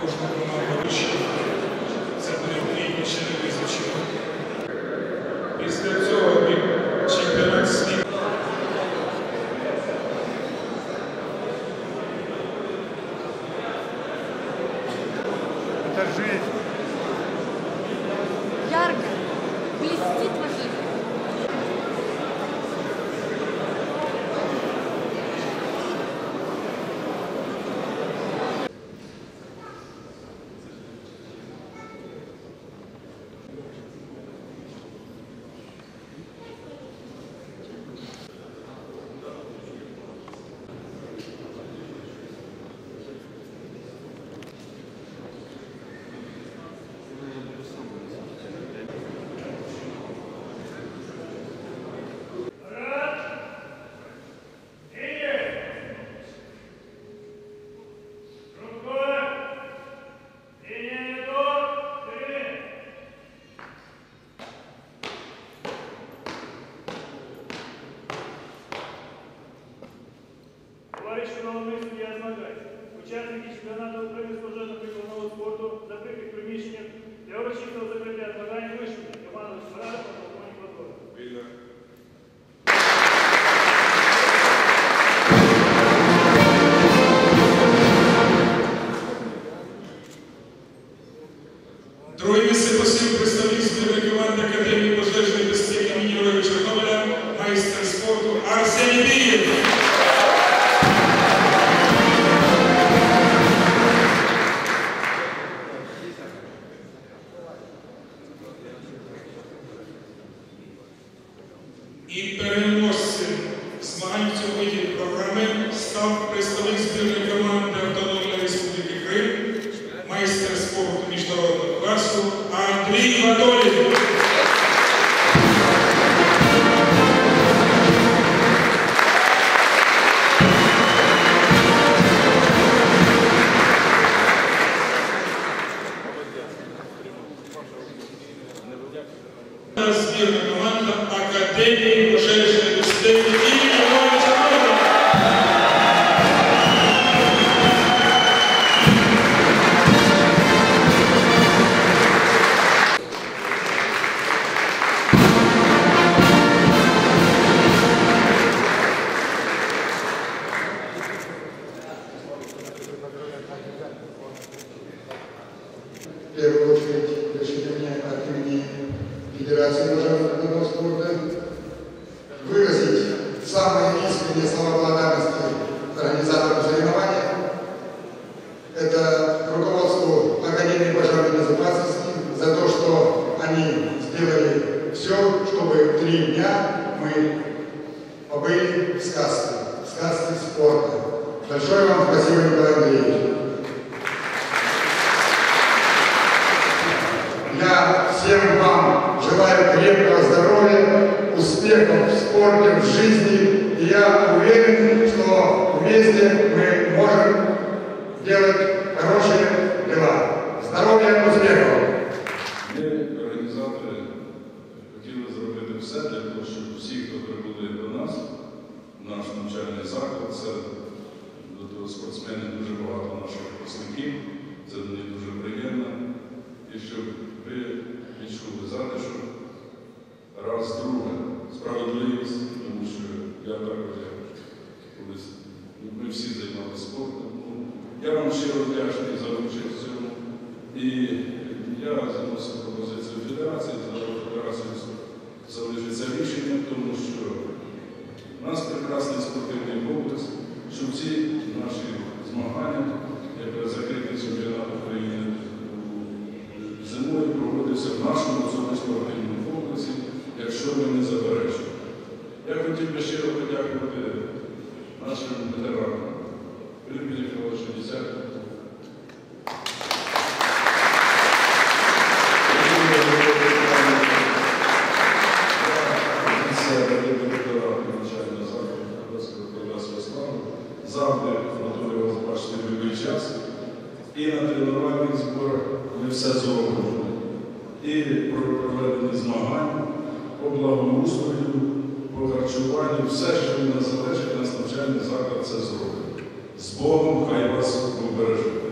Кожна команда вичерпала. Це необхідно ще не визначено. Після цього чемпіонат Başkanımız Hazretleri Atalar І переможцем змагань цього виді програми став представник збірної Akademii Poszerzej Ustępnej Пожарного спорта выразить самые искренние слова благодарности организаторам соревнования. Это руководству Академии пожарной безопасности за то, что они сделали все, чтобы три дня мы побыли в сказке, в сказке спорта. Большое вам спасибо, Николай Андреевич. Я уверен, что вместе мы можем делать хорошие дела. Здоровья, успехов! Ми, організатори, хотіли зробити все для того, щоб всі, хто прибули до нас, наш навчальний заклад, це до того спортсменів дуже багато наших випускників, це мені дуже приємно. І щоб ви відчули затишок, раз друге, справедливість, тому що я також я колись, ну, ми всі займалися спортом. Ну, Я вам щиро вдячний за участь в цьому. І я заносив пропозицію федерації, за федерацію залишиться рішення, тому що у нас прекрасний спортивний комплекс, що ці наші змагання, як закритий чемпіонат України зимою проводився в нашому цьому спортивному комплексі, якщо ви не заперечуєте. Я хотів би щиро подякувати нашим ветеранам. Виробітникова 60. Завжди готові бачити будь-який час. І на тренувальних зборах ми все зробимо. І про проведення змагань, по благоустрою, по харчуванню, все, що від нас залежить, нас навчальний заклад це зробить. З Богом хай вас обережуть.